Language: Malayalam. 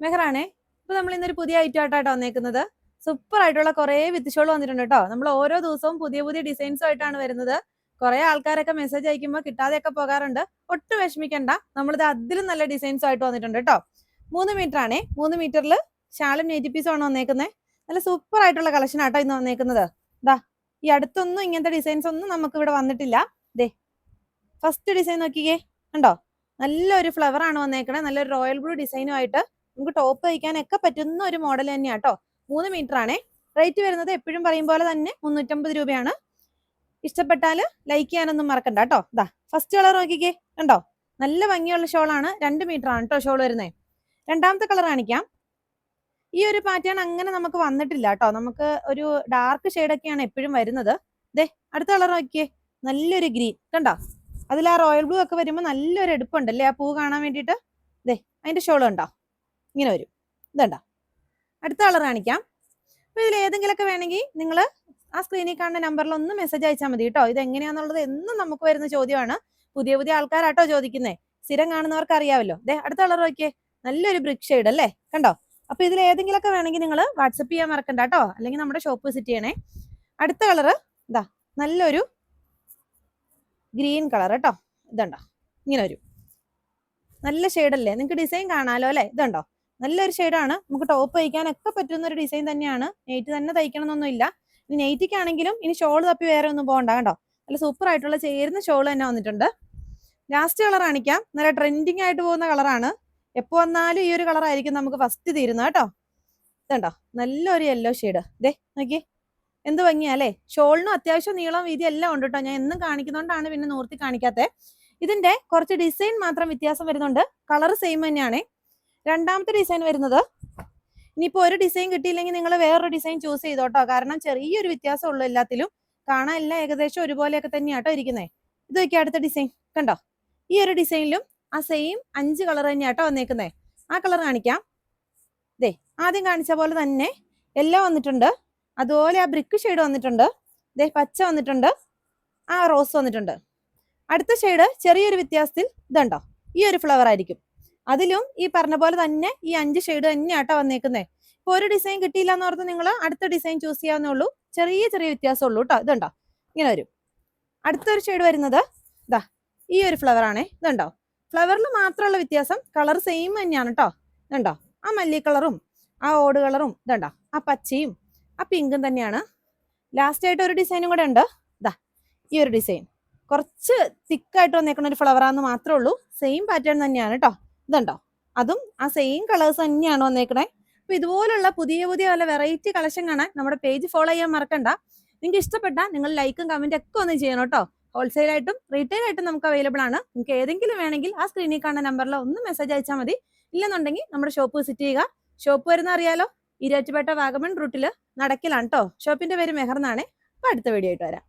മെഹറാണേ ഇപ്പൊ നമ്മൾ ഇന്നൊരു പുതിയ ഐറ്റം ആയിട്ടാണ് വന്നേക്കുന്നത്. സൂപ്പർ ആയിട്ടുള്ള കുറെ വിത്തുഷോൾ വന്നിട്ടുണ്ട് കേട്ടോ നമ്മൾ ഓരോ ദിവസവും പുതിയ പുതിയ ഡിസൈൻസും ആയിട്ടാണ് വരുന്നത്. കുറെ ആൾക്കാരൊക്കെ മെസ്സേജ് അയക്കുമ്പോൾ കിട്ടാതെയൊക്കെ പോകാറുണ്ട്. ഒട്ടും വിഷമിക്കണ്ട. നമ്മളിത് അതിലും നല്ല ഡിസൈൻസും ആയിട്ട് വന്നിട്ടുണ്ട് കേട്ടോ മൂന്ന് മീറ്റർ ആണേ. മൂന്ന് മീറ്ററിൽ ഷാളും നെയ്റ്റി ആണ് വന്നേക്കുന്നത് നല്ല സൂപ്പർ ആയിട്ടുള്ള കളക്ഷൻ ആട്ടോ ഇന്ന് വന്നേക്കുന്നത്. ദാ ഈ അടുത്തൊന്നും ഇങ്ങനത്തെ ഡിസൈൻസ് ഒന്നും നമുക്ക് ഇവിടെ വന്നിട്ടില്ല. ദേ ഫസ്റ്റ് ഡിസൈൻ നോക്കിക്കേ. കണ്ടോ? നല്ലൊരു ഫ്ലവർ ആണ് വന്നേക്കണേ. നല്ലൊരു റോയൽ ബ്ലൂ ഡിസൈനും ആയിട്ട് നമുക്ക് ടോപ്പ് തയ്ക്കാനൊക്കെ പറ്റുന്ന ഒരു മോഡൽ തന്നെയാണ് കേട്ടോ മൂന്ന് മീറ്റർ ആണേ. റേറ്റ് വരുന്നത് എപ്പോഴും പറയും പോലെ തന്നെ മുന്നൂറ്റമ്പത് രൂപയാണ്. ഇഷ്ടപ്പെട്ടാൽ ലൈക്ക് ചെയ്യാനൊന്നും മറക്കണ്ട കേട്ടോ ഇതാ ഫസ്റ്റ് കളർ നോക്കിക്കേ. കണ്ടോ? നല്ല ഭംഗിയുള്ള ഷോളാണ് രണ്ട് മീറ്റർ ആണ് കേട്ടോ ഷോൾ വരുന്നത് രണ്ടാമത്തെ കളർ കാണിക്കാം. ഈ ഒരു പാറ്റേൺ അങ്ങനെ നമുക്ക് വന്നിട്ടില്ല കേട്ടോ നമുക്ക് ഒരു ഡാർക്ക് ഒക്കെയാണ് എപ്പോഴും വരുന്നത്. ദേ അടുത്ത കളർ നോക്കിയേ നല്ലൊരു ഗ്രീൻ കണ്ടോ? അതിൽ ആ റോയൽ ബ്ലൂ ഒക്കെ വരുമ്പോൾ നല്ലൊരു എടുപ്പുണ്ടല്ലേ? ആ പൂ കാണാൻ വേണ്ടിയിട്ട്. ദേ അതിന്റെ ഷോൾ ഉണ്ടോ ഇങ്ങനെ വരും. ഇതണ്ട? അടുത്ത കളർ കാണിക്കാം. അപ്പൊ ഇതിൽ ഏതെങ്കിലുമൊക്കെ വേണമെങ്കിൽ നിങ്ങൾ ആ സ്ക്രീനിൽ കാണുന്ന നമ്പറിൽ ഒന്ന് മെസ്സേജ് അയച്ചാൽ മതി കേട്ടോ. ഇത് എങ്ങനെയാന്നുള്ളത് എന്നും നമുക്ക് വരുന്ന ചോദ്യമാണ്. പുതിയ പുതിയ ആൾക്കാരാട്ടോ ചോദിക്കുന്നേ. സ്ഥിരം കാണുന്നവർക്ക് അറിയാമല്ലോ. ദേ അടുത്ത കളർ നോക്കിയേ. നല്ലൊരു ബ്രിക്ക് ഷെയ്ഡ് അല്ലേ? കണ്ടോ? അപ്പൊ ഇതിൽ ഏതെങ്കിലുമൊക്കെ വേണമെങ്കിൽ നിങ്ങൾ വാട്സപ്പ് ചെയ്യാൻ മറക്കണ്ട കേട്ടോ. അല്ലെങ്കിൽ നമ്മുടെ ഷോപ്പ് വിസിറ്റ് ചെയ്യണേ. അടുത്ത കളറ് ഇതാ നല്ലൊരു ഗ്രീൻ കളർ കേട്ടോ. ഇതുണ്ടോ? ഇങ്ങനെ വരും. നല്ല ഷെയ്ഡല്ലേ നിങ്ങൾക്ക് ഡിസൈൻ കാണാലോ അല്ലേ? ഇതുണ്ടോ? നല്ലൊരു ഷെയ്ഡാണ് നമുക്ക് ടോപ്പ് തയ്ക്കാനൊക്കെ പറ്റുന്ന ഒരു ഡിസൈൻ തന്നെയാണ്. നെയ്റ്റ് തന്നെ തയ്ക്കണം എന്നൊന്നുമില്ല ഇനി നെയ്റ്റിക്കാണെങ്കിലും ഇനി ഷോൾ തപ്പി വേറെ ഒന്നും പോകണ്ട കേട്ടോ. നല്ല സൂപ്പർ ആയിട്ടുള്ള ചേരുന്ന ഷോൾ തന്നെ വന്നിട്ടുണ്ട്. ലാസ്റ്റ് കളർ കാണിക്കാം. നല്ല ട്രെൻഡിങ് ആയിട്ട് പോകുന്ന കളറാണ് എപ്പോ വന്നാലും ഈ ഒരു കളർ ആയിരിക്കും നമുക്ക് ഫസ്റ്റ് തീരുന്നത് കേട്ടോ. ഇതുണ്ടോ? നല്ലൊരു യെല്ലോ ഷെയ്ഡ് ദേ നോക്കി എന്ത് ഭംഗിയാ അല്ലേ? ഷോളിനും അത്യാവശ്യം നീളം വീതി എല്ലാം ഉണ്ട് കേട്ടോ. ഞാൻ എന്നും കാണിക്കുന്നതുകൊണ്ടാണ് പിന്നെ നൂർത്തി കാണിക്കാത്തത് ഇതിന്റെ കുറച്ച് ഡിസൈൻ മാത്രം വ്യത്യാസം വരുന്നുണ്ട്. കളർ സെയിം തന്നെയാണ്. രണ്ടാമത്തെ ഡിസൈൻ വരുന്നത്. ഇനിയിപ്പോ ഒരു ഡിസൈൻ കിട്ടിയില്ലെങ്കിൽ നിങ്ങൾ വേറൊരു ഡിസൈൻ ചൂസ് ചെയ്തോട്ടോ. കാരണം ചെറിയൊരു വ്യത്യാസം ഉള്ളൂ എല്ലാത്തിലും. കാണാൻ എല്ലാം ഏകദേശം ഒരുപോലെയൊക്കെ തന്നെയാട്ടോ ഇരിക്കുന്നത് ഇത് നോക്കിയാ അടുത്ത ഡിസൈൻ കണ്ടോ? ഈ ഒരു ഡിസൈനിലും ആ സെയിം അഞ്ച് കളർ തന്നെയാട്ടോ വന്നേക്കുന്നത് ആ കളർ കാണിക്കാം. ദേ ആദ്യം കാണിച്ച പോലെ തന്നെ എല്ലാം വന്നിട്ടുണ്ട്. അതുപോലെ ആ ബ്രിക്ക് ഷെയ്ഡ് വന്നിട്ടുണ്ട്. ദേ പച്ച വന്നിട്ടുണ്ട്. ആ റോസ് വന്നിട്ടുണ്ട്. അടുത്ത ഷെയ്ഡ് ചെറിയൊരു വ്യത്യാസത്തിൽ ഇതുണ്ടോ? ഈ ഒരു ഫ്ലവർ ആയിരിക്കും. അതിലും ഈ പറഞ്ഞ പോലെ തന്നെ ഈ അഞ്ച് ഷെയ്ഡ് തന്നെയാട്ടോ വന്നേക്കുന്നത് ഇപ്പൊ ഒരു ഡിസൈൻ കിട്ടിയില്ല എന്ന് ഓർത്ത് നിങ്ങൾ അടുത്ത ഡിസൈൻ ചൂസ് ചെയ്യാവുന്നേ ഉള്ളൂ ചെറിയ ചെറിയ വ്യത്യാസം ഉള്ളൂ കേട്ടോ ഇതുണ്ടോ ഇങ്ങനെ വരും. അടുത്തൊരു ഷെയ്ഡ് വരുന്നത് ഇതാ ഈ ഒരു ഫ്ലവർ ആണേ. ഇതുണ്ടോ ഫ്ലവറിൽ മാത്രമുള്ള വ്യത്യാസം കളർ സെയിം തന്നെയാണ് കേട്ടോ ഇതുണ്ടോ ആ മല്ലി കളറും ആ ഓട് കളറും ഇതുണ്ടോ ആ പച്ചയും ആ പിങ്കും തന്നെയാണ്. ലാസ്റ്റ് ആയിട്ട് ഒരു ഡിസൈനും കൂടെ ഉണ്ട്. ഇതാ ഈ ഒരു ഡിസൈൻ കുറച്ച് തിക്കായിട്ട് വന്നേക്കുന്ന ഒരു ഫ്ലവറാന്ന് മാത്രമേ ഉള്ളൂ. സെയിം പാറ്റേൺ തന്നെയാണ് കേട്ടോ ഇതുണ്ടോ? അതും ആ സെയിം കളേഴ്സ് തന്നെയാണ് വന്നേക്കണേ? അപ്പൊ ഇതുപോലുള്ള പുതിയ പുതിയ പല വെറൈറ്റി കളക്ഷൻ കാണാൻ നമ്മുടെ പേജ് ഫോളോ ചെയ്യാൻ മറക്കണ്ട. നിങ്ങൾക്ക് ഇഷ്ടപ്പെട്ട നിങ്ങൾ ലൈക്കും കമന്റും ഒക്കെ ഒന്ന് ചെയ്യണം കേട്ടോ. ഹോൾസെയിൽ ആയിട്ടും റീറ്റെയിൽ ആയിട്ടും നമുക്ക് അവൈലബിൾ ആണ്. നിങ്ങൾക്ക് ഏതെങ്കിലും വേണമെങ്കിൽ ആ സ്ക്രീനിൽ കാണുന്ന നമ്പറിൽ ഒന്ന് മെസ്സേജ് അയച്ചാൽ മതി. ഇല്ലെന്നുണ്ടെങ്കിൽ നമ്മുടെ ഷോപ്പ് വിസിറ്റ് ചെയ്യുക. ഷോപ്പ് വരുന്ന അറിയാലോ? ഇരാറ്റുപേട്ട വാഗമൺ റൂട്ടിൽ നടക്കിലാണ് കേട്ടോ ഷോപ്പിന്റെ പേര് മെഹർന്നാണ്. അപ്പൊ അടുത്ത വീഡിയോ ആയിട്ട് വരാം.